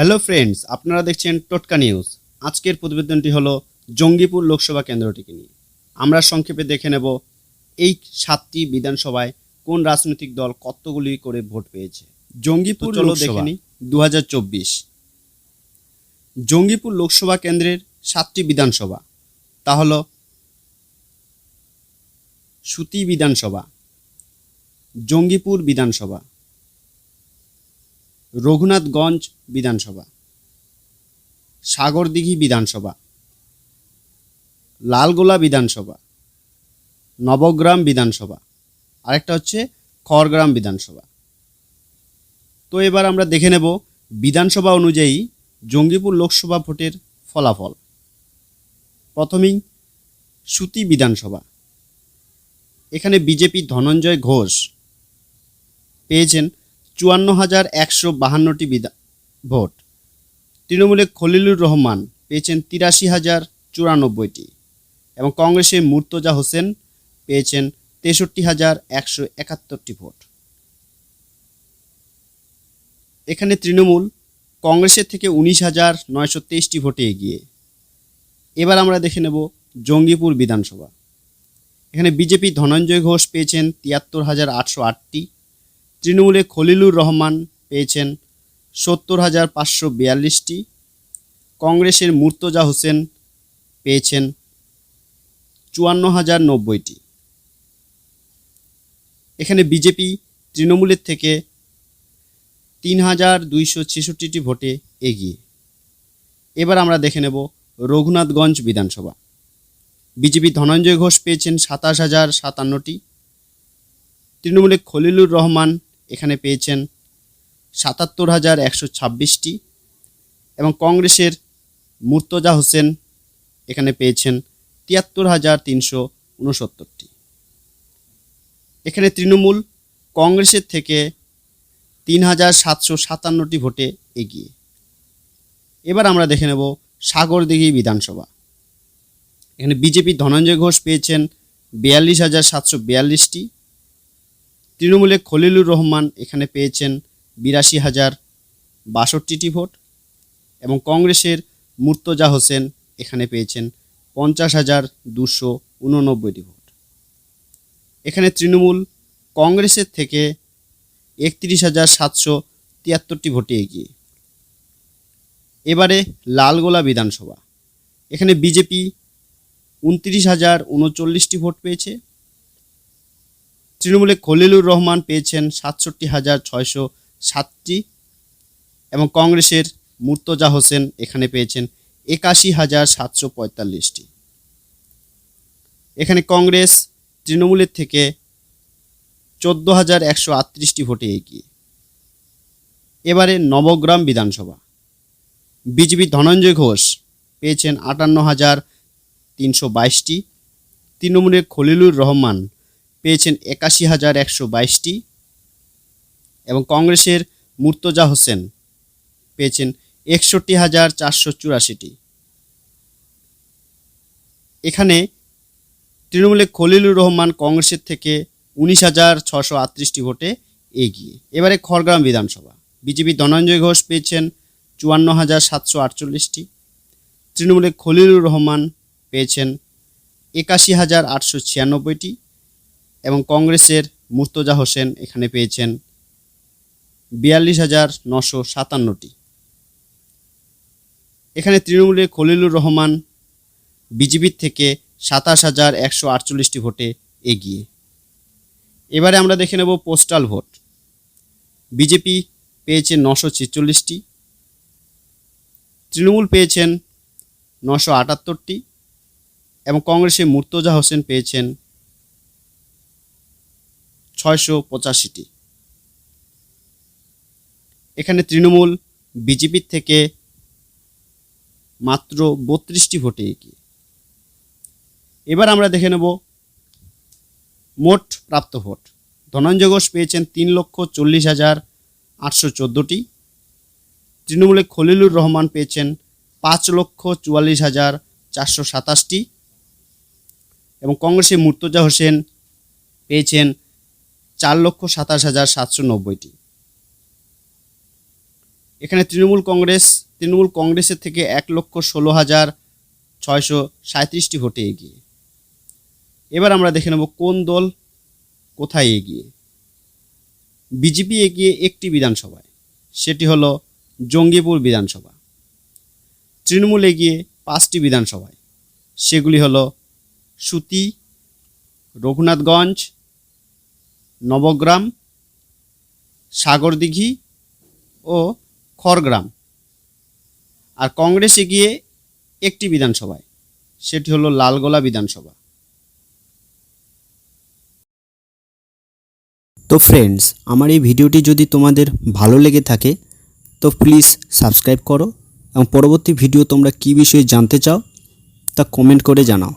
Hello friends আপনারা দেখছেন টোটকা নিউজ। আজকের প্রতিবেদনটি হলো জঙ্গিপুর লোকসভা কেন্দ্রটিকে নিয়ে। আমরা সংক্ষেপে দেখে নেব এই সাতটি বিধানসভায় কোন রাজনৈতিক দল কতগুলি করে ভোট পেয়েছে। জঙ্গিপুর চলো দেখে দেখে দু জঙ্গিপুর লোকসভা কেন্দ্রের সাতটি বিধানসভা। তা হলো সুতি বিধানসভা জঙ্গিপুর বিধানসভা রঘুনাথগঞ্জ বিধানসভা, সাগরদিঘি বিধানসভা, লালগোলা বিধানসভা, নবগ্রাম বিধানসভা, আরেকটা হচ্ছে খড়গ্রাম বিধানসভা। তো এবার আমরা দেখে নেব বিধানসভা অনুযায়ী জঙ্গিপুর লোকসভা ভোটের ফলাফল। প্রথমেই সুতি বিধানসভা। এখানে বিজেপি ধনঞ্জয় ঘোষ পেয়েছেন চুয়ান্ন হাজার একশো বাহান্নটি ভোট। তৃণমূলে খলিলুর রহমান পেয়েছেন তিরাশি হাজার চুরানব্বইটি এবং কংগ্রেসে মুর্তজা হোসেন পেয়েছেন তেষট্টি হাজার একশো একাত্তরটি ভোট। এখানে তৃণমূল কংগ্রেসের থেকে উনিশ হাজার নয়শো তেইশটি ভোটে এগিয়ে। এবার আমরা দেখে নেব জঙ্গিপুর বিধানসভা। এখানে বিজেপি ধনঞ্জয় ঘোষ পেয়েছেন তিয়াত্তর হাজার আটশো আটটি। তৃণমূলে খলিলুর রহমান পেয়েছেন সত্তর হাজার পাঁচশো বিয়াল্লিশটি। কংগ্রেসের মুর্তজা হোসেন পেয়েছেন চুয়ান্ন হাজার নব্বইটি। এখানে বিজেপি তৃণমূলের থেকে তিন হাজার দুইশো ছেষট্টিটি ভোটে এগিয়ে। এবার আমরা দেখে নেব রঘুনাথগঞ্জ বিধানসভা। বিজেপি ধনঞ্জয় ঘোষ পেয়েছেন সাতাশ হাজার সাতান্নটি। তৃণমূলে খলিলুর রহমান এখানে পেয়েছেন সাতাত্তর হাজার একশো ছাব্বিশটি এবং কংগ্রেসের মুর্তজা হোসেন এখানে পেয়েছেন তিয়াত্তর হাজার তিনশো উনসত্তরটি। এখানে তৃণমূল কংগ্রেসের থেকে তিন হাজার সাতশো সাতান্নটি ভোটে এগিয়ে। এবার আমরা দেখে নেব সাগরদিঘি বিধানসভা। এখানে বিজেপি ধনঞ্জয় ঘোষ পেয়েছেন বিয়াল্লিশ হাজার সাতশো বিয়াল্লিশটি। তৃণমূলে খলিলুর রহমান এখানে পেয়েছেন বিরাশি হাজার বাষট্টিটি ভোট এবং কংগ্রেসের মুর্তজা হোসেন এখানে পেয়েছেন পঞ্চাশ হাজার দুশো উননব্বইটি ভোট। এখানে তৃণমূল কংগ্রেসের থেকে একত্রিশ হাজার সাতশো তিয়াত্তরটি ভোটে এগিয়ে। এবারে লালগোলা বিধানসভা। এখানে বিজেপি উনত্রিশ হাজার উনচল্লিশটি ভোট পেয়েছে। তৃণমূলে খলিলুর রহমান পেয়েছেন সাতষট্টি হাজার ছয়শো সাতটি এবং কংগ্রেসের মুর্তজা হোসেন এখানে পেয়েছেন একাশি হাজার সাতশো পঁয়তাল্লিশটি। এখানে কংগ্রেস তৃণমূলের থেকে চোদ্দ হাজার একশো আটত্রিশটি ভোটে এগিয়ে। এবারে নবগ্রাম বিধানসভা। বিজেপি ধনঞ্জয় ঘোষ পেয়েছেন আটান্ন হাজার তিনশো বাইশটি। তৃণমূলের খলিলুর রহমান পেয়েছেন একাশি হাজার একশো বাইশটি এবং কংগ্রেসের মুর্তজা হোসেন পেয়েছেন একষট্টি হাজার চারশো চুরাশিটি। এখানে তৃণমূলের খলিলুর রহমান কংগ্রেসের থেকে উনিশ হাজার ছশো আটত্রিশটি ভোটে এগিয়ে। এবারে খড়গ্রাম বিধানসভা। বিজেপি ধনঞ্জয় ঘোষ পেয়েছেন চুয়ান্ন হাজার সাতশো আটচল্লিশটি। তৃণমূলের খলিলুর রহমান পেয়েছেন একাশি হাজার আটশো ছিয়ানব্বইটি। এবং কংগ্রেসের মুর্তজা হোসেন এখানে পেয়েছেন বিয়াল্লিশ হাজার নশো সাতান্নটি। এখানে তৃণমূলের খলিলুর রহমান বিজেপির থেকে সাতাশ হাজার একশো আটচল্লিশটি ভোটে এগিয়ে। এবারে আমরা দেখে নেব পোস্টাল ভোট। বিজেপি পেয়েছে নশো ছেচল্লিশটি, তৃণমূল পেয়েছেন নশো আটাত্তরটি এবং কংগ্রেসের মুর্তজা হোসেন পেয়েছেন ছয়শো পঁচাশিটি। এখানে তৃণমূল বিজেপির থেকে মাত্র বত্রিশটি ভোটে এগিয়ে। এবার আমরা দেখে নেব মোট প্রাপ্ত ভোট। ধনঞ্জয় ঘোষ পেয়েছেন তিন লক্ষ চল্লিশ হাজার আটশো চোদ্দোটি। তৃণমূলে খলিলুর রহমান পেয়েছেন পাঁচ লক্ষ চুয়াল্লিশ হাজার চারশো সাতাশটি। এবং কংগ্রেসে মুর্তজা হোসেন পেয়েছেন চার লক্ষ সাতাশ হাজার সাতশো নব্বইটি। এখানে তৃণমূল কংগ্রেস, তৃণমূল কংগ্রেসের থেকে এক লক্ষ ষোলো হাজার ছয়শো সাঁত্রিশটি ভোটে এগিয়ে। এবার আমরা দেখে নেব কোন দল কোথায় এগিয়ে। বিজেপি এগিয়ে একটি বিধানসভায়, সেটি হলো জঙ্গিপুর বিধানসভা। তৃণমূল এগিয়ে পাঁচটি বিধানসভায়, সেগুলি হলো সুতি, রঘুনাথগঞ্জ নবগ্রাম, সাগরদিঘি ও খড়গ্রাম। আর কংগ্রেস এগিয়ে একটি বিধানসভায়, সেটি হলো লালগোলা বিধানসভা। তো ফ্রেন্ডস আমার এই ভিডিওটি যদি তোমাদের ভালো লেগে থাকে, তো প্লিজ সাবস্ক্রাইব করো এবং পরবর্তী ভিডিও তোমরা কী বিষয়ে জানতে চাও, তা কমেন্ট করে জানাও।